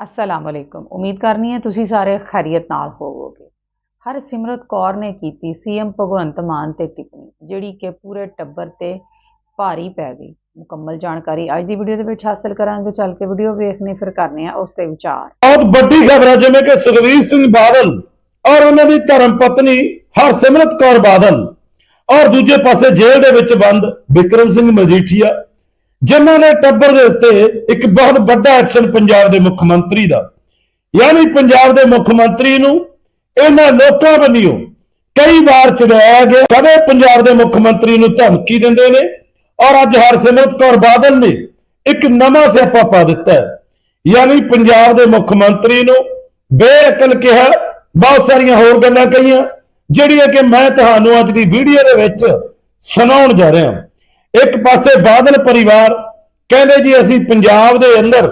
ਅਸਲਾਮ ਅਲੈਕੁਮ ਉਮੀਦ ਕਰਨੀ ਹੈ ਤੁਸੀਂ ਸਾਰੇ ਖੈਰੀਅਤ ਨਾਲ ਹੋਵੋਗੇ। ਹਰਸਿਮਰਤ ਕੌਰ ਨੇ ਕੀਤੀ ਸੀਐਮ ਭਗਵੰਤ ਮਾਨ ਤੇ ਟਿੱਪਣੀ, ਜਿਹੜੀ ਕਿ ਪੂਰੇ ਟੱਬਰ ਤੇ ਭਾਰੀ ਪੈ ਗਈ। ਮੁਕੰਮਲ ਜਾਣਕਾਰੀ ਅੱਜ ਦੀ ਵੀਡੀਓ ਦੇ ਵਿੱਚ ਹਾਸਲ ਕਰਾਂਗੇ। ਚੱਲ ਕੇ ਵੀਡੀਓ ਵੇਖਨੇ, ਫਿਰ ਕਰਨੇ ਆ ਉਸ ਤੇ ਵਿਚਾਰ। ਬਹੁਤ ਵੱਡੀ ਖਬਰ ਹੈ, ਜਿਵੇਂ ਕਿ ਸੁਖਵੀਰ ਸਿੰਘ ਬਾਦਲ ਔਰ ਉਹਨਾਂ ਦੀ ਧਰਮ ਪਤਨੀ ਹਰਸਿਮਰਤ ਕੌਰ ਬਾਦਲ ਔਰ ਦੂਜੇ ਪਾਸੇ ਜੇਲ੍ਹ ਦੇ ਵਿੱਚ ਬੰਦ ਵਿਕਰਮ ਸਿੰਘ ਮਜੀਠੀਆ ਜਿਨ੍ਹਾਂ ਨੇ ਟੱਬਰ ਦੇ ਉੱਤੇ ਇੱਕ ਬਹੁਤ ਵੱਡਾ ਐਕਸ਼ਨ ਪੰਜਾਬ ਦੇ ਮੁੱਖ ਮੰਤਰੀ ਦਾ। ਯਾਨੀ ਪੰਜਾਬ ਦੇ ਮੁੱਖ ਮੰਤਰੀ ਨੂੰ ਇਹਨਾਂ ਲੋਕਾਂ ਵੱਲੋਂ ਕਈ ਵਾਰ ਚੜਾਇਆ ਗਿਆ। ਕਦੇ ਪੰਜਾਬ ਦੇ ਮੁੱਖ ਮੰਤਰੀ ਨੂੰ ਧਮਕੀ ਦਿੰਦੇ ਨੇ ਔਰ ਅੱਜ ਹਰਸਿਮਰਤ ਕੌਰ ਬਾਦਲ ਨੇ ਇੱਕ ਨਵਾਂ ਸਿਆਪਾ ਪਾ ਦਿੱਤਾ ਹੈ। ਯਾਨੀ ਪੰਜਾਬ ਦੇ ਮੁੱਖ ਮੰਤਰੀ ਨੂੰ ਬੇਅਕਲ ਕਿਹਾ, ਬਹੁਤ ਸਾਰੀਆਂ ਹੋਰ ਗੱਲਾਂ ਕਹੀਆਂ, ਜਿਹੜੀਆਂ ਕਿ ਮੈਂ ਤੁਹਾਨੂੰ ਅੱਜ ਦੀ ਵੀਡੀਓ ਦੇ ਵਿੱਚ ਸੁਣਾਉਣ ਜਾ ਰਿਹਾ ਹਾਂ। ਇੱਕ ਪਾਸੇ ਬਾਦਲ ਪਰਿਵਾਰ ਕਹਿੰਦੇ ਜੀ ਅਸੀਂ ਪੰਜਾਬ ਦੇ ਅੰਦਰ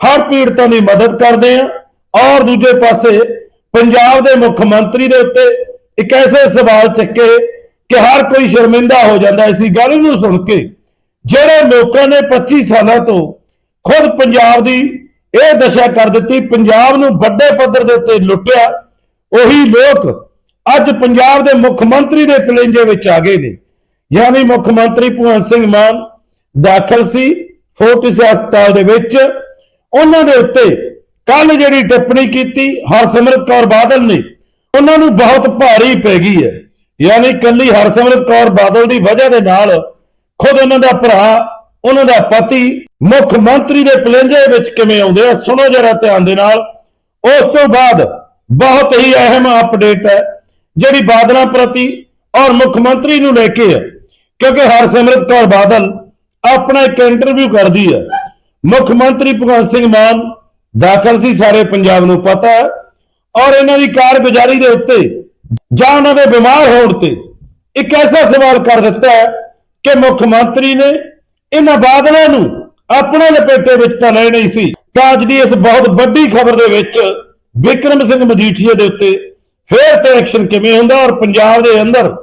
ਹਰ ਪੀੜਤਾਂ ਦੀ ਮਦਦ ਕਰਦੇ ਹਾਂ, ਔਰ ਦੂਜੇ ਪਾਸੇ ਪੰਜਾਬ ਦੇ ਮੁੱਖ ਮੰਤਰੀ ਦੇ ਉੱਤੇ ਇੱਕ ਐਸੇ ਸਵਾਲ ਚੱਕੇ ਕਿ ਹਰ ਕੋਈ ਸ਼ਰਮਿੰਦਾ ਹੋ ਜਾਂਦਾ। ਇਸ ਗੱਲ ਨੂੰ ਸੁਣ ਕੇ ਜਿਹੜੇ ਲੋਕਾਂ ਨੇ 25 ਸਾਲਾਂ ਤੋਂ ਖੁਦ ਪੰਜਾਬ ਦੀ ਇਹ ਦਸ਼ਾ ਕਰ ਦਿੱਤੀ, ਪੰਜਾਬ ਨੂੰ ਵੱਡੇ ਪੱਧਰ ਦੇ ਉੱਤੇ ਲੁੱਟਿਆ, ਉਹੀ ਲੋਕ ਅੱਜ ਪੰਜਾਬ ਦੇ ਮੁੱਖ ਮੰਤਰੀ ਦੇ ਕਲੇਂਜੇ ਵਿੱਚ ਆ ਗਏ ਨੇ। ਯਾਨੀ ਮੁੱਖ ਮੰਤਰੀ ਭਗਵੰਤ ਸਿੰਘ ਮਾਨ ਦਾਖਲ ਸੀ ਫੋਰਟਿਸ ਹਸਪਤਾਲ ਦੇ ਵਿੱਚ। ਉਹਨਾਂ ਦੇ ਉੱਤੇ ਕੱਲ ਜਿਹੜੀ ਟਿੱਪਣੀ ਕੀਤੀ, ਹਰਸਿਮਰਤ ਕੌਰ ਬਾਦਲ ਨੇ, ਉਹਨਾਂ ਨੂੰ ਬਹੁਤ ਭਾਰੀ ਪੈ ਗਈ ਹੈ। ਯਾਨੀ ਕੱਲੀ ਹਰਸਿਮਰਤ ਕੌਰ ਬਾਦਲ ਦੀ ਵਜ੍ਹਾ ਦੇ ਨਾਲ ਖੁਦ ਉਹਨਾਂ ਦਾ ਭਰਾ, ਉਹਨਾਂ ਦਾ ਪਤੀ, ਮੁੱਖ ਮੰਤਰੀ ਦੇ ਪਲੇਂਜੇ ਵਿੱਚ ਕਿਵੇਂ ਆਉਂਦੇ ਆ, ਸੁਣੋ ਜਰਾ ਧਿਆਨ ਦੇ ਨਾਲ। ਉਸ ਤੋਂ ਬਾਅਦ ਬਹੁਤ ਹੀ ਅਹਿਮ ਅਪਡੇਟ ਹੈ, ਜਿਹੜੀ ਬਾਦਲਾਂ ਪ੍ਰਤੀ ਔਰ ਮੁੱਖ ਮੰਤਰੀ ਨੂੰ ਲੈ ਕੇ ਹੈ। ਕਿਉਂਕਿ ਹਰਸਿਮਰਤ ਕੌਰ ਬਾਦਲ ਆਪਣਾ ਇੱਕ ਇੰਟਰਵਿਊ ਕਰਦੀ ਹੈ। ਮੁੱਖ ਮੰਤਰੀ ਭਗਵੰਤ ਸਿੰਘ ਮਾਨ ਦਾਖਲ ਸੀ, ਸਾਰੇ ਪੰਜਾਬ ਨੂੰ ਪਤਾ ਹੈ। ਔਰ ਇਹਨਾਂ ਦੀ ਕਾਰਗੁਜ਼ਾਰੀ ਦੇ ਉੱਤੇ ਜਾਂ ਉਹਨਾਂ ਦੇ ਬਿਮਾਰ ਹੋਣ ਤੇ ਇੱਕ ਐਸਾ ਸਵਾਲ ਕਰ ਦਿੱਤਾ ਹੈ ਕਿ ਮੁੱਖ ਮੰਤਰੀ ਨੇ ਇਹਨਾਂ ਬਾਦਲਾਂ ਨੂੰ ਆਪਣੇ ਲਪੇਟੇ ਵਿੱਚ ਤਾਂ ਲੈ ਨਹੀਂ ਸੀ। ਤਾਂ ਅੱਜ ਦੀ ਇਸ ਬਹੁਤ ਵੱਡੀ ਖਬਰ ਦੇ ਵਿੱਚ ਵਿਕਰਮ ਸਿੰਘ ਮਜੀਠੀਆ ਦੇ ਉੱਤੇ ਫੇਰ ਤੇ ਐਕਸ਼ਨ ਕਿਵੇਂ ਹੁੰਦਾ ਔਰ ਪੰਜਾਬ ਦੇ ਅੰਦਰ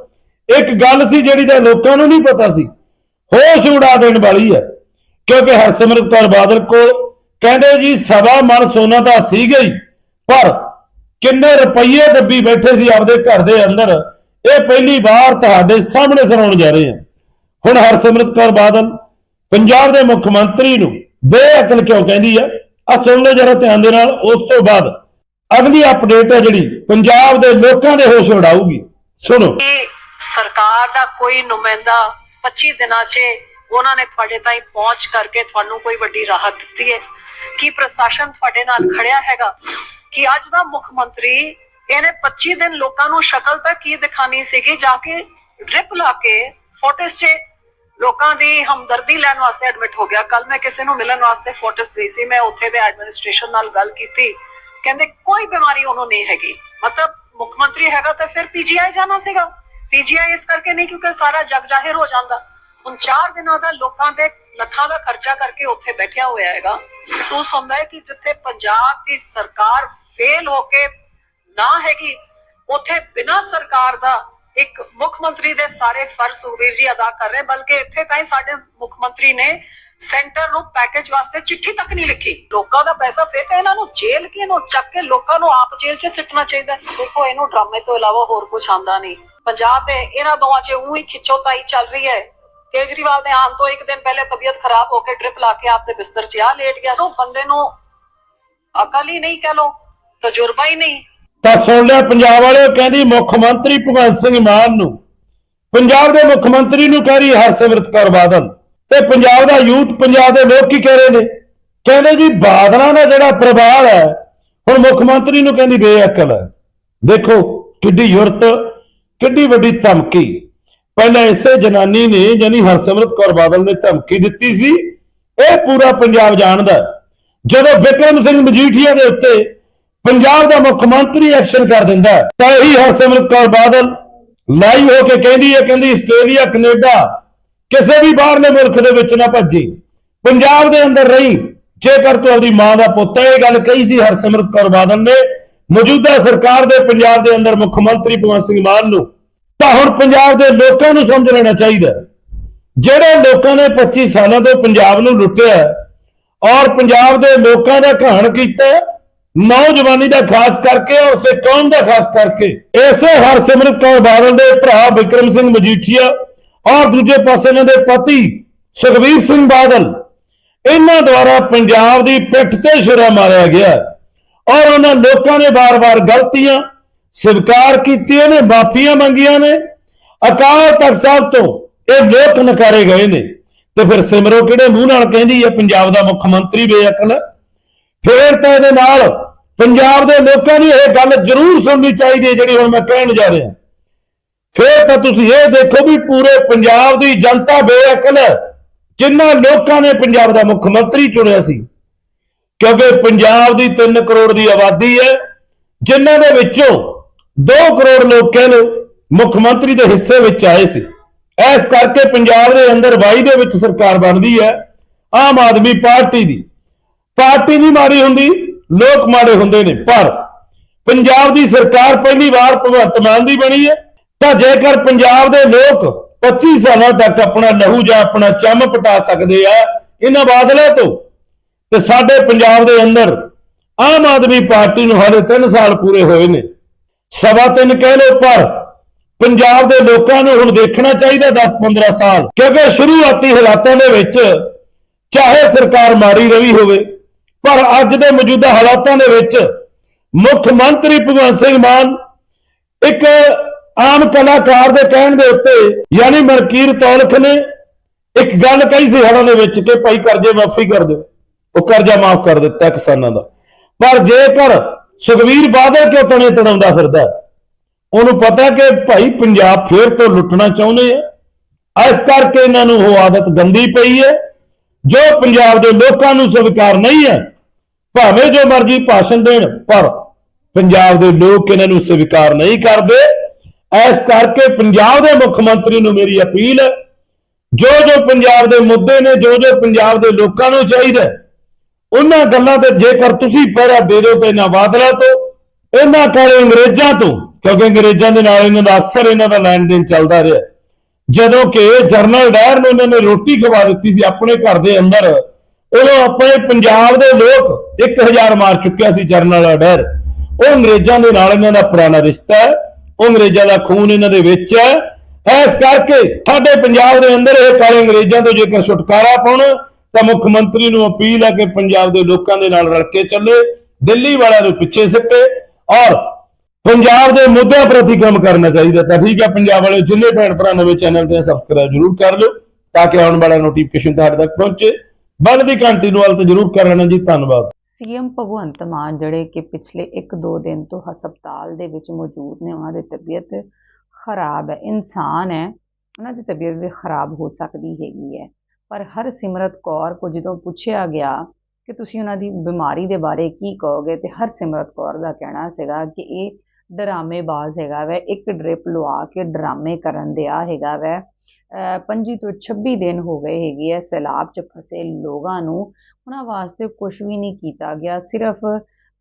ਇੱਕ ਗੱਲ ਸੀ ਜਿਹੜੀ ਤਾਂ ਲੋਕਾਂ ਨੂੰ ਨਹੀਂ ਪਤਾ ਸੀ। ਹੋਸ਼ ਉਡਾ ਦੇਣ ਵਾਲੀ ਹੈ, ਕਿਉਂਕਿ ਹਰਸਿਮਰਤ ਕੌਰ ਬਾਦਲ ਕੋਲ ਕਹਿੰਦੇ ਜੀ, ਸਵਾ ਮਨ ਸੋਨਾ ਤਾਂ ਸੀਗਾ ਹੀ ਪਰ ਕਿੰਨੇ ਰੁਪਈਏ ਦੱਬੀ ਬੈਠੇ ਸੀ ਆਪਦੇ ਘਰ ਦੇ ਅੰਦਰ, ਇਹ ਪਹਿਲੀ ਵਾਰ ਤੁਹਾਡੇ ਸਾਹਮਣੇ ਸੁਣਾਉਣ ਜਾ ਰਹੇ ਹਾਂ। ਹੁਣ ਹਰਸਿਮਰਤ ਕੌਰ ਬਾਦਲ ਪੰਜਾਬ ਦੇ ਮੁੱਖ ਮੰਤਰੀ ਨੂੰ ਬੇਅਕਲ ਕਿਉਂ ਕਹਿੰਦੀ ਹੈ? ਆ ਸੁਣ ਲਓ ਜਰਾ ਧਿਆਨ ਦੇ ਨਾਲ, ਉਸ ਤੋਂ ਬਾਅਦ ਅਗਲੀ ਅਪਡੇਟ ਹੈ ਜਿਹੜੀ ਪੰਜਾਬ ਦੇ ਲੋਕਾਂ ਦੇ ਹੋਸ਼ ਉਡਾਊਗੀ। ਸੁਣੋ। ਸਰਕਾਰ ਦਾ ਕੋਈ ਨੁਮਾਇੰਦਾ 25 ਦਿਨਾਂ 'ਚ ਉਹਨਾਂ ਨੇ ਤੁਹਾਡੇ ਤਾਈਂ ਪਹੁੰਚ ਕਰਕੇ ਤੁਹਾਨੂੰ ਕੋਈ ਵੱਡੀ ਰਾਹਤ ਦਿੱਤੀ ਹੈ। ਕੀ ਪ੍ਰਸ਼ਾਸਨ ਤੁਹਾਡੇ ਨਾਲ ਖੜਿਆ ਹੈਗਾ? ਕਿ ਅੱਜ ਦਾ ਮੁੱਖ ਮੰਤਰੀ ਇਹਨੇ 25 ਦਿਨ ਲੋਕਾਂ ਨੂੰ ਸ਼ਕਲ ਤੱਕ ਕੀ ਦਿਖਾਣੀ ਸੀਗੀ? ਜਾ ਕੇ ਡ੍ਰਿਪ ਲਾ ਕੇ ਫੋਟੋਸ 'ਚ ਲੋਕਾਂ ਦੀ ਹਮਦਰਦੀ ਲੈਣ ਵਾਸਤੇ ਐਡਮਿਟ ਹੋ ਗਿਆ। ਕੱਲ ਮੈਂ ਕਿਸੇ ਨੂੰ ਮਿਲਣ ਵਾਸਤੇ ਫੋਟੋਸ ਗਈ ਸੀ। ਮੈਂ ਉੱਥੇ ਦੇ ਐਡਮਿਨਿਸਟ੍ਰੇਸ਼ਨ ਨਾਲ ਗੱਲ ਕੀਤੀ। ਕਹਿੰਦੇ ਕੋਈ ਬਿਮਾਰੀ ਉਹਨੂੰ ਨਹੀਂ ਹੈਗੀ। ਮਤਲਬ ਮੁੱਖ ਮੰਤਰੀ ਹੈਗਾ ਤਾਂ ਫਿਰ ਪੀਜੀਆਈ ਜਾਣਾ ਸੀਗਾ। ਪੀਜੀਆਈ ਇਸ ਕਰਕੇ ਨਹੀਂ ਕਿਉਂਕਿ ਸਾਰਾ ਜਗ ਜ਼ਾਹਿਰ ਹੋ ਜਾਂਦਾ। ਹੁਣ 4 ਦਿਨਾਂ ਦਾ ਲੋਕਾਂ ਦੇ ਲੱਖਾਂ ਦਾ ਖਰਚਾ ਕਰਕੇ ਉੱਥੇ ਬੈਠਿਆ ਹੋਇਆ ਹੈਗਾ। ਮਹਿਸੂਸ ਹੁੰਦਾ ਹੈ ਕਿ ਜਿੱਥੇ ਪੰਜਾਬ ਦੀ ਸਰਕਾਰ ਫੇਲ ਹੋ ਕੇ ਨਾ ਹੈਗੀ, ਉੱਥੇ ਬਿਨਾਂ ਸਰਕਾਰ ਦਾ ਇੱਕ ਮੁੱਖ ਮੰਤਰੀ ਦੇ ਸਾਰੇ ਫਰਜ਼ ਸੁਖਬੀਰ ਜੀ ਅਦਾ ਕਰ ਰਹੇ, ਬਲਕਿ ਇੱਥੇ ਤਾਈਂ ਸਾਡੇ ਮੁੱਖ ਮੰਤਰੀ ਨੇ ਸੈਂਟਰ ਨੂੰ ਪੈਕੇਜ ਵਾਸਤੇ ਚਿੱਠੀ ਤੱਕ ਨਹੀਂ ਲਿਖੀ। ਲੋਕਾਂ ਦਾ ਪੈਸਾ ਫੇਕ ਹੈ ਇਹਨਾਂ ਨੂੰ ਜੇਲ੍ਹ ਕੇ ਨੂੰ ਚੱਕ ਕੇ ਲੋਕਾਂ ਨੂੰ ਆਪ ਜੇਲ੍ਹ 'ਚ ਸਿੱਟਣਾ ਚਾਹੀਦਾ ਦੇਖੋ, ਇਹਨੂੰ ਡਰਾਮੇ ਤੋਂ ਇਲਾਵਾ ਹੋਰ ਕੁਝ ਆਂਦਾ ਨਹੀਂ। ਪੰਜਾਬ ਦੇ ਇਹਨਾਂ ਦੋਵਾਂ 'ਚ ਉਹੀ ਖਿੱਚੋਤਾਈ ਚੱਲ ਰਹੀ ਹੈ। ਕੇਜਰੀਵਾਲ ਦੇ ਆਉਣ ਤੋਂ ਇੱਕ ਦਿਨ ਪਹਿਲੇ ਤਬੀਅਤ ਖਰਾਬ ਹੋ ਕੇ ਡ੍ਰਿਪ ਲਾ ਕੇ ਆਪਦੇ ਬਿਸਤਰ 'ਚ ਆ, ਲੇਟ ਗਿਆ ਉਹ ਬੰਦੇ ਨੂੰ ਅਕਲ ਹੀ ਨਹੀਂ ਕਹ ਲੋ ਤਜਰਬਾ ਹੀ ਨਹੀਂ। ਤਾਂ ਸੁਣ ਲਿਆ ਪੰਜਾਬ ਵਾਲਿਓ, ਕਹਿੰਦੀ ਮੁੱਖ ਮੰਤਰੀ ਭਗਵੰਤ ਸਿੰਘ ਮਾਨ ਨੂੰ। ਪੰਜਾਬ ਦੇ ਮੁੱਖ ਮੰਤਰੀ ਨੂੰ ਕਹਿ ਰਹੀ ਹਰਸਿਮਰਤ ਕੌਰ ਬਾਦਲ। ਤੇ ਪੰਜਾਬ ਦਾ ਯੂਥ ਪੰਜਾਬ ਦੇ ਲੋਕ ਕੀ ਕਹਿ ਰਹੇ ਨੇ? ਕਹਿੰਦੇ ਜੀ ਬਾਦਲਾਂ ਦਾ ਜਿਹੜਾ ਪਰਿਵਾਰ ਹੈ, ਹੁਣ ਮੁੱਖ ਮੰਤਰੀ ਨੂੰ ਕਹਿੰਦੀ ਬੇਅਕਲ ਹੈ। ਦੇਖੋ ਕਿੱਡੀ ਯੁਰਤ ਕਿੱਡੀ ਵੱਡੀ ਧਮਕੀ। ਪਹਿਲਾਂ ਇਸੇ ਜਨਾਨੀ ਨੇ ਯਾਨੀ ਹਰਸਿਮਰਤ ਕੌਰ ਬਾਦਲ ਨੇ ਧਮਕੀ ਦਿੱਤੀ ਸੀ। ਇਹ ਪੂਰਾ ਪੰਜਾਬ ਜਾਣਦਾ ਜਦੋਂ ਵਿਕਰਮ ਸਿੰਘ ਮਜੀਠੀਆ ਦੇ ਉੱਤੇ ਪੰਜਾਬ ਦਾ ਮੁੱਖ ਮੰਤਰੀ ਐਕਸ਼ਨ ਕਰ ਦਿੰਦਾ ਤਾਂ ਇਹੀ ਹਰਸਿਮਰਤ ਕੌਰ ਬਾਦਲ ਲਾਈਵ ਹੋ ਕੇ ਕਹਿੰਦੀ ਹੈ, ਕਹਿੰਦੀ ਆਸਟ੍ਰੇਲੀਆ, ਕੈਨੇਡਾ ਕਿਸੇ ਵੀ ਬਾਹਰਲੇ ਮੁਲਕ ਦੇ ਵਿੱਚ ਨਾ ਭੱਜੀ। ਪੰਜਾਬ ਦੇ ਅੰਦਰ ਰਹੀ। ਜੇਕਰ ਤੂੰ ਆਪਦੀ ਮਾਂ ਦਾ ਪੁੱਤ ਹੈ, ਇਹ ਗੱਲ ਕਹੀ ਸੀ ਹਰਸਿਮਰਤ ਕੌਰ ਬਾਦਲ ਨੇ। ਮੌਜੂਦਾ ਸਰਕਾਰ ਦੇ ਪੰਜਾਬ ਦੇ ਅੰਦਰ ਮੁੱਖ ਮੰਤਰੀ ਭਗਵੰਤ ਸਿੰਘ ਮਾਨ ਨੂੰ ਤਾਂ ਹੁਣ ਪੰਜਾਬ ਦੇ ਲੋਕਾਂ ਨੂੰ ਸਮਝ ਲੈਣਾ ਚਾਹੀਦਾ ਜਿਹੜੇ ਲੋਕਾਂ ਨੇ 25 ਸਾਲਾਂ ਤੋਂ ਪੰਜਾਬ ਨੂੰ ਲੁੱਟਿਆ ਔਰ ਪੰਜਾਬ ਦੇ ਲੋਕਾਂ ਦਾ ਘਾਣ ਕੀਤਾ ਨੌਜਵਾਨੀ ਦਾ ਖਾਸ ਕਰਕੇ ਔਰ ਸੇ ਕੌਮ ਦਾ ਖਾਸ ਕਰਕੇ। ਇਸੇ ਹਰਸਿਮਰਤ ਕੌਰ ਬਾਦਲ ਦੇ ਭਰਾ ਵਿਕਰਮ ਸਿੰਘ ਮਜੀਠੀਆ ਔਰ ਦੂਜੇ ਪਾਸੇ ਇਹਨਾਂ ਦੇ ਪਤੀ ਸੁਖਬੀਰ ਸਿੰਘ ਬਾਦਲ, ਇਹਨਾਂ ਦੁਆਰਾ ਪੰਜਾਬ ਦੀ ਪਿੱਠ ਤੇ ਛੁਰਾ ਮਾਰਿਆ ਗਿਆ ਔਰ ਉਹਨਾਂ ਲੋਕਾਂ ਨੇ ਵਾਰ-ਵਾਰ ਗਲਤੀਆਂ ਸਵੀਕਾਰ ਕੀਤੀਆਂ ਨੇ, ਮਾਫੀਆਂ ਮੰਗੀਆਂ ਨੇ। ਅਕਾਲ ਤਖਤ ਸਾਹਿਬ ਤੋਂ ਇਹ ਲੋਕ ਨਕਾਰੇ ਗਏ ਨੇ। ਤੇ ਫਿਰ ਸਿਮਰੋ ਕਿਹੜੇ ਮੂੰਹ ਨਾਲ ਕਹਿੰਦੀ ਹੈ, ਪੰਜਾਬ ਦਾ ਮੁੱਖ ਮੰਤਰੀ ਬੇਅਕਲ? ਫੇਰ ਤਾਂ ਇਹਦੇ ਨਾਲ ਪੰਜਾਬ ਦੇ ਲੋਕਾਂ ਨੂੰ ਇਹ ਗੱਲ ਜ਼ਰੂਰ ਸੁਣਨੀ ਚਾਹੀਦੀ ਹੈ, ਜਿਹੜੀ ਹੁਣ ਮੈਂ ਕਹਿਣ ਜਾ ਰਿਹਾ। ਫੇਰ ਤਾਂ ਤੁਸੀਂ ਇਹ ਦੇਖੋ ਵੀ ਪੂਰੇ ਪੰਜਾਬ ਦੀ ਜਨਤਾ ਬੇਅਕਲ ਹੈ ਜਿਨ੍ਹਾਂ ਲੋਕਾਂ ਨੇ ਪੰਜਾਬ ਦਾ ਮੁੱਖ ਮੰਤਰੀ ਚੁਣਿਆ ਸੀ। ਕਿਉਂਕਿ ਪੰਜਾਬ ਦੀ 3 ਕਰੋੜ ਦੀ ਆਬਾਦੀ ਹੈ, ਜਿਨ੍ਹਾਂ ਦੇ ਵਿੱਚੋਂ 2 ਕਰੋੜ ਲੋਕ ਕਹਿ ਮੁੱਖ ਮੰਤਰੀ ਦੇ ਹਿੱਸੇ ਵਿੱਚ ਆਏ ਸੀ। ਇਸ ਕਰਕੇ ਪੰਜਾਬ ਦੇ ਅੰਦਰ 22 ਦੇ ਵਿੱਚ ਸਰਕਾਰ ਬਣਦੀ ਹੈ, ਆਮ ਆਦਮੀ ਪਾਰਟੀ ਦੀ। ਪਾਰਟੀ ਨਹੀਂ ਮਾੜੀ ਹੁੰਦੀ, ਲੋਕ ਮਾੜੇ ਹੁੰਦੇ ਨੇ, ਪਰ ਪੰਜਾਬ ਦੀ ਸਰਕਾਰ ਪਹਿਲੀ ਵਾਰ ਭਗਵੰਤ ਮਾਨ ਦੀ ਬਣੀ ਹੈ। ਤਾਂ ਜੇਕਰ ਪੰਜਾਬ ਦੇ ਲੋਕ 25 ਸਾਲਾਂ ਤੱਕ ਆਪਣਾ ਲਹੂ ਜਾਂ ਆਪਣਾ ਚੰਮ ਪਟਾ ਸਕਦੇ ਆ, ਇਹਨਾਂ ਬਾਦਲਾਂ ਤੋਂ ਤੇ ਸਾਡੇ ਪੰਜਾਬ ਦੇ ਅੰਦਰ ਆਮ ਆਦਮੀ ਪਾਰਟੀ ਨੂੰ ਹਾਲੇ 3 ਸਾਲ ਪੂਰੇ ਹੋਏ ਨੇ। ਸਵਾ ਤਿੰਨ ਕਹਿ ਲਓ, ਪਰ ਪੰਜਾਬ ਦੇ ਲੋਕਾਂ ਨੂੰ ਹੁਣ ਦੇਖਣਾ ਚਾਹੀਦਾ 10-15 ਸਾਲ, ਕਿਉਂਕਿ ਸ਼ੁਰੂਆਤੀ ਹਾਲਾਤਾਂ ਦੇ ਵਿੱਚ ਚਾਹੇ ਸਰਕਾਰ ਮਾੜੀ ਰਵੀ ਹੋਵੇ, ਪਰ ਅੱਜ ਦੇ ਮੌਜੂਦਾ ਹਾਲਾਤਾਂ ਦੇ ਵਿੱਚ ਮੁੱਖ ਮੰਤਰੀ ਭਗਵੰਤ ਸਿੰਘ ਮਾਨ ਇੱਕ ਆਮ ਕਲਾਕਾਰ ਦੇ ਕਹਿਣ ਦੇ ਉੱਤੇ ਯਾਨੀ ਮਰਕੀਰ ਤੌਲਖ ਨੇ ਇੱਕ ਗੱਲ ਕਹੀ ਸੀ ਹੜਾਂ ਦੇ ਵਿੱਚ ਕਿ ਭਾਈ ਕਰਜ਼ੇ ਮਾਫੀ ਕਰ ਦਿਓ। ਉਹ ਕਰਜ਼ਾ ਮਾਫ ਕਰ ਦਿੱਤਾ ਕਿਸਾਨਾਂ ਦਾ। ਪਰ ਜੇਕਰ ਸੁਖਵੀਰ ਬਾਦਲ ਕਿਉਂ ਤਣੇ ਤਣਾਉਂਦਾ ਫਿਰਦਾ ਉਹਨੂੰ ਪਤਾ ਕਿ ਭਾਈ ਪੰਜਾਬ ਫੇਰ ਤੋਂ ਲੁੱਟਣਾ ਚਾਹੁੰਦੇ ਆ। ਇਸ ਕਰਕੇ ਇਹਨਾਂ ਨੂੰ ਉਹ ਆਦਤ ਗੰਦੀ ਪਈ ਹੈ। ਜੋ ਪੰਜਾਬ ਦੇ ਲੋਕਾਂ ਨੂੰ ਸਵੀਕਾਰ ਨਹੀਂ ਹੈ, ਭਾਵੇਂ ਜੋ ਮਰਜ਼ੀ ਭਾਸ਼ਣ ਦੇਣ, ਪਰ ਪੰਜਾਬ ਦੇ ਲੋਕ ਇਹਨਾਂ ਨੂੰ ਸਵੀਕਾਰ ਨਹੀਂ ਕਰਦੇ। ਇਸ ਕਰਕੇ ਪੰਜਾਬ ਦੇ ਮੁੱਖ ਮੰਤਰੀ ਨੂੰ ਮੇਰੀ ਅਪੀਲ ਹੈ, ਜੋ ਜੋ ਪੰਜਾਬ ਦੇ ਮੁੱਦੇ ਨੇ, ਜੋ ਜੋ ਪੰਜਾਬ ਦੇ ਲੋਕਾਂ ਨੂੰ ਚਾਹੀਦਾ ਉਹਨਾਂ ਗੱਲਾਂ ਤੇ ਜੇਕਰ ਤੁਸੀਂ ਪਹਿਰਾ ਦੇ ਦਿਓ ਤੇ ਇਹਨਾਂ ਬਾਦਲਾਂ ਤੋਂ, ਇਹਨਾਂ ਕਾਲੇ ਅੰਗਰੇਜ਼ਾਂ ਤੋਂ, ਕਿਉਂਕਿ ਅੰਗਰੇਜ਼ਾਂ ਦੇ ਨਾਲ ਇਹਨਾਂ ਦਾ ਅਕਸਰ ਇਹਨਾਂ ਦਾ ਲੈਣ ਦੇਣ ਚੱਲਦਾ ਰਿਹਾ। ਜਦੋਂ ਕਿ ਜਰਨਲ ਡਾਇਰ ਨੂੰ ਇਹਨਾਂ ਨੇ ਰੋਟੀ ਖਵਾ ਦਿੱਤੀ ਸੀ ਆਪਣੇ ਘਰ ਦੇ ਅੰਦਰ, ਉਦੋਂ ਆਪਣੇ ਪੰਜਾਬ ਦੇ ਲੋਕ 1000 ਮਾਰ ਚੁੱਕਿਆ ਸੀ ਜਰਨਲ ਡਾਇਰ। ਉਹ ਅੰਗਰੇਜ਼ਾਂ ਦੇ ਨਾਲ ਇਹਨਾਂ ਦਾ ਪੁਰਾਣਾ ਰਿਸ਼ਤਾ ਹੈ, ਉਹ ਅੰਗਰੇਜ਼ਾਂ ਦਾ ਖੂਨ ਇਹਨਾਂ ਦੇ ਵਿੱਚ ਹੈ। ਇਸ ਕਰਕੇ ਸਾਡੇ ਪੰਜਾਬ ਦੇ ਅੰਦਰ ਇਹ ਕਾਲੇ ਅੰਗਰੇਜ਼ਾਂ ਤੋਂ ਜੇਕਰ ਛੁਟਕਾਰਾ ਪਾਉਣਾ ਤਾਂ ਮੁੱਖ ਮੰਤਰੀ ਨੂੰ ਅਪੀਲ ਹੈ ਕਿ ਪੰਜਾਬ ਦੇ ਲੋਕਾਂ ਦੇ ਨਾਲ ਰਲ ਕੇ ਚੱਲੇ, ਦਿੱਲੀ ਵਾਲਿਆਂ ਨੂੰ ਪਿੱਛੇ ਸਿੱਟੇ ਔਰ ਪੰਜਾਬ ਦੇ ਮੁੱਦਿਆਂ ਪ੍ਰਤੀ ਕੰਮ ਕਰਨਾ ਚਾਹੀਦਾ ਤਾਂ ਠੀਕ ਹੈ, ਪੰਜਾਬ ਵਾਲੇ ਜਿੰਨੇ ਭੈਣ ਭਰਾ ਨਵੇਂ ਚੈਨਲ ਤੇ ਸਬਸਕ੍ਰਾਈਬ ਜਰੂਰ ਕਰ ਲਿਓ ਤਾਂ ਕਿ ਆਉਣ ਵਾਲਾ ਨੋਟੀਫਿਕੇਸ਼ਨ ਤੁਹਾਡੇ ਤੱਕ ਪਹੁੰਚੇ। ਬਣਦੀ ਘੰਟੀ ਨੂੰ ਵਾਲ ਤੇ ਜਰੂਰ ਕਰ ਲੈਣਾ ਜੀ, ਧੰਨਵਾਦ। ਸੀਐਮ ਭਗਵੰਤ ਮਾਨ ਜਿਹੜੇ ਕਿ ਪਿਛਲੇ 1-2 ਦਿਨ ਤੋਂ ਹਸਪਤਾਲ ਦੇ ਵਿੱਚ ਮੌਜੂਦ ਨੇ, ਉਹਨਾਂ ਦੀ ਤਬੀਅਤ ਖਰਾਬ ਹੈ, ਇਨਸਾਨ ਹੈ, ਉਹਨਾਂ ਦੀ ਤਬੀਅਤ ਵੀ ਖਰਾਬ ਹੋ ਸਕਦੀ ਹੈਗੀ ਹੈ। ਪਰ ਹਰਸਿਮਰਤ ਕੌਰ ਕੋ ਜਦੋਂ ਪੁੱਛਿਆ ਗਿਆ ਕਿ ਤੁਸੀਂ ਉਹਨਾਂ ਦੀ ਬਿਮਾਰੀ ਦੇ ਬਾਰੇ ਕੀ ਕਹੋਗੇ ਤੇ ਹਰਸਿਮਰਤ ਕੌਰ ਦਾ ਕਹਿਣਾ ਸੀਗਾ ਕਿ ਇਹ ਡਰਾਮੇਬਾਜ਼ ਹੈਗਾ ਵੈ, ਇੱਕ ਡ੍ਰਿਪ ਲਵਾ ਕੇ ਡਰਾਮੇ ਕਰਨ ਦਿਆ ਹੈਗਾ ਵੈ। 25 ਤੋਂ 26 ਦਿਨ ਹੋ ਗਏ ਹੈਗੇ ਆ, ਸੈਲਾਬ 'ਚ ਫਸੇ ਲੋਕਾਂ ਨੂੰ। ਉਹਨਾਂ ਵਾਸਤੇ ਕੁਝ ਵੀ ਨਹੀਂ ਕੀਤਾ ਗਿਆ, ਸਿਰਫ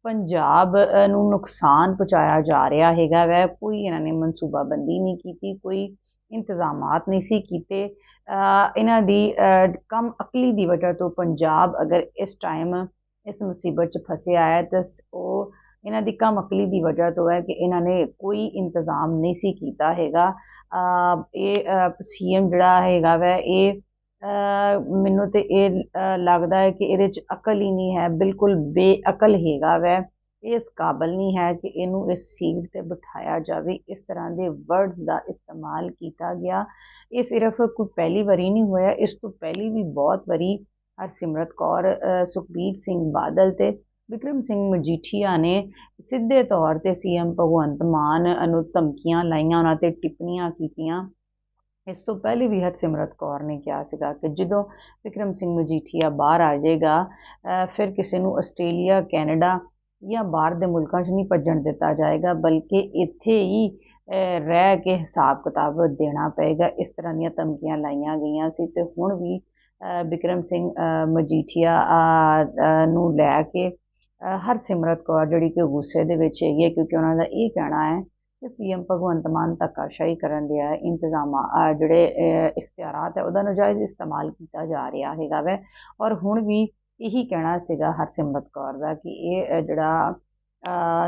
ਪੰਜਾਬ ਨੂੰ ਨੁਕਸਾਨ ਪਹੁੰਚਾਇਆ ਜਾ ਰਿਹਾ ਹੈਗਾ ਵੈ। ਕੋਈ ਇਹਨਾਂ ਨੇ ਮਨਸੂਬਾਬੰਦੀ ਨਹੀਂ ਕੀਤੀ, ਕੋਈ ਇੰਤਜ਼ਾਮਾਤ ਨਹੀਂ ਸੀ ਕੀਤੇ। ਇਹਨਾਂ ਦੀ ਅ, ਕਮ ਅਕਲੀ ਦੀ ਵਜ੍ਹਾ ਤੋਂ ਪੰਜਾਬ ਅਗਰ ਇਸ ਟਾਈਮ ਇਸ ਮੁਸੀਬਤ 'ਚ ਫਸਿਆ ਹੈ ਤਾਂ ਸ- ਉਹ ਇਹਨਾਂ ਦੀ ਕਮ ਅਕਲੀ ਦੀ ਵਜ੍ਹਾ ਤੋਂ ਹੈ ਕਿ ਇਹਨਾਂ ਨੇ ਕੋਈ ਇੰਤਜ਼ਾਮ ਨਹੀਂ ਸੀ ਕੀਤਾ ਹੈਗਾ। ਅ, ਇਹ ਸੀਐਮ ਜਿਹੜਾ ਹੈਗਾ ਵੈ ਇਹ ਮੈਨੂੰ ਤੇ ਇਹ ਲੱਗਦਾ ਹੈ ਕਿ ਇਹਦੇ 'ਚ ਅਕਲ ਹੀ ਨਹੀਂ ਹੈ ਬਿਲਕੁਲ ਬੇਅਕਲ ਹੈਗਾ ਵੈ। ਇਸ ਕਾਬਲ ਨਹੀਂ ਹੈ ਕਿ ਇਹਨੂੰ ਇਸ ਸੀਟ ਤੇ ਬਿਠਾਇਆ ਜਾਵੇ। ਇਸ ਤਰ੍ਹਾਂ ਦੇ ਵਰਡਸ ਦਾ ਇਸਤੇਮਾਲ ਕੀਤਾ ਗਿਆ। ਇਹ ਸਿਰਫ ਕੋਈ ਪਹਿਲੀ ਵਾਰੀ ਨਹੀਂ ਹੋਇਆ। ਇਸ ਤੋਂ ਪਹਿਲੀ ਵੀ ਬਹੁਤ ਵਾਰੀ ਹਰਸਿਮਰਤ ਕੌਰ ਸੁਖਬੀਰ ਸਿੰਘ ਬਾਦਲ ਤੇ ਵਿਕਰਮ ਸਿੰਘ ਮਜੀਠੀਆ ਨੇ ਸਿੱਧੇ ਤੌਰ ਤੇ ਸੀਐਮ ਭਗਵੰਤ ਮਾਨ ਨੂੰ ਧਮਕੀਆਂ ਲਾਈਆਂ, ਉਹਨਾਂ ਤੇ ਟਿੱਪਣੀਆਂ ਕੀਤੀਆਂ। ਇਸ ਤੋਂ ਪਹਿਲੇ ਵੀ ਹਰਸਿਮਰਤ ਕੌਰ ਨੇ ਕਿਹਾ ਸੀਗਾ ਕਿ ਜਦੋਂ ਵਿਕਰਮ ਸਿੰਘ ਮਜੀਠੀਆ ਬਾਹਰ ਆ ਜਾਏਗਾ ਫਿਰ ਕਿਸੇ ਨੂੰ ਆਸਟ੍ਰੇਲੀਆ, ਕੈਨੇਡਾ ਜਾਂ ਬਾਹਰ ਦੇ ਮੁਲਕਾਂ 'ਚ ਨਹੀਂ ਭੱਜਣ ਦਿੱਤਾ ਜਾਏਗਾ ਬਲਕਿ ਇੱਥੇ ਹੀ ਰਹਿ ਕੇ ਹਿਸਾਬ ਕਿਤਾਬ ਦੇਣਾ ਪਏਗਾ। ਇਸ ਤਰ੍ਹਾਂ ਦੀਆਂ ਧਮਕੀਆਂ ਲਾਈਆਂ ਗਈਆਂ ਸੀ ਤੇ ਹੁਣ ਵੀ ਬਿਕਰਮ ਸਿੰਘ ਮਜੀਠੀਆ ਨੂੰ ਲੈ ਕੇ ਅ, ਹਰਸਿਮਰਤ ਕੌਰ ਜਿਹੜੀ ਕਿ ਗੁੱਸੇ ਦੇ ਵਿੱਚ ਹੈਗੀ ਹੈ ਕਿਉਂਕਿ ਉਹਨਾਂ ਦਾ ਇਹ ਕਹਿਣਾ ਹੈ ਕਿ ਸੀਐਮ ਭਗਵੰਤ ਮਾਨ ਧੱਕਾਸ਼ਾਹੀ ਕਰਨ ਦੇ ਹੈ ਇੰਤਜ਼ਾਮਾਂ ਜਿਹੜੇ ਅ, ਹੈ ਉਹਦਾ ਨਜਾਇਜ਼ ਇਸਤੇਮਾਲ ਕੀਤਾ ਜਾ ਰਿਹਾ ਹੈਗਾ ਵੈ। ਔਰ ਹੁਣ ਵੀ ਇਹੀ ਕਹਿਣਾ ਸੀਗਾ ਹਰਸਿਮਰਤ ਕੌਰ ਦਾ ਕਿ ਇਹ ਅ, ਜਿਹੜਾ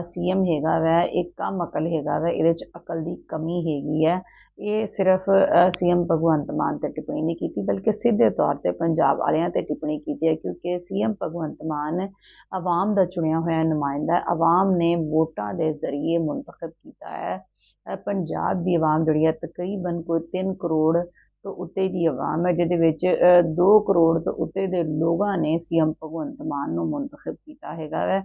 ਸੀਐਮ ਹੈਗਾ ਵੈ ਇਹ ਕੰਮ ਅਕਲ ਹੈਗਾ ਵੈ ਇਹਦੇ ਚ ਅਕਲ ਦੀ ਕਮੀ ਹੈਗੀ ਹੈ ਇਹ ਸਿਰਫ ਸੀਐਮ ਭਗਵੰਤ ਮਾਨ ਤੇ ਟਿੱਪਣੀ ਨਹੀਂ ਕੀਤੀ ਬਲਕਿ ਸਿੱਧੇ ਤੌਰ ਤੇ ਪੰਜਾਬ ਵਾਲਿਆਂ ਤੇ ਟਿੱਪਣੀ ਕੀਤੀ ਹੈ ਕਿਉਂਕਿ ਸੀਐਮ ਭਗਵੰਤ ਮਾਨ ਆਵਾਮ ਦਾ ਚੁਣਿਆ ਹੋਇਆ ਨੁਮਾਇੰਦਾ ਹੈ ਆਵਾਮ ਨੇ ਵੋਟਾਂ ਦੇ ਜ਼ਰੀਏ ਮੁੰਤਖਬ ਕੀਤਾ ਹੈ। ਪੰਜਾਬ ਦੀ ਆਵਾਮ ਜਿਹੜੀ ਹੈ ਤਕਰੀਬਨ ਕੋਈ 3 ਕਰੋੜ ਤੋਂ ਉੱਤੇ ਦੀ ਆਵਾਮ ਹੈ, ਜਿਹਦੇ ਵਿੱਚ 2 ਕਰੋੜ ਤੋਂ ਉੱਤੇ ਦੇ ਲੋਕਾਂ ਨੇ ਸੀਐਮ ਭਗਵੰਤ ਮਾਨ ਨੂੰ ਮੁੰਤਖਬ ਕੀਤਾ ਹੈਗਾ ਵੈ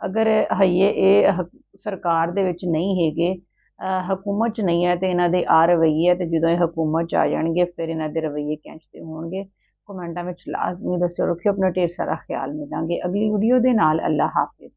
ਅਗਰ ਹਈਏ ਇਹ ਸਰਕਾਰ ਦੇ ਵਿੱਚ ਨਹੀਂ ਹੈਗੇ ਹਕੂਮਤ 'ਚ ਨਹੀਂ ਹੈ ਤੇ ਇਹਨਾਂ ਦੇ ਆ ਰਵੱਈਏ ਤੇ ਜਦੋਂ ਇਹ ਹਕੂਮਤ 'ਚ ਆ ਜਾਣਗੇ, ਫਿਰ ਇਹਨਾਂ ਦੇ ਰਵੱਈਏ ਕੈਂਚਦੇ ਹੋਣਗੇ। ਕਮੈਂਟਾਂ ਵਿੱਚ ਲਾਜ਼ਮੀ ਦੱਸਿਓ, ਰੱਖਿਓ, ਆਪਣਾ ਢੇਰ ਸਾਰਾ ਖਿਆਲ ਮਿਲਾਂਗੇ। ਅਗਲੀ ਵੀਡੀਓ ਦੇ ਨਾਲ ਅੱਲਾ ਹਾਫਿਜ਼।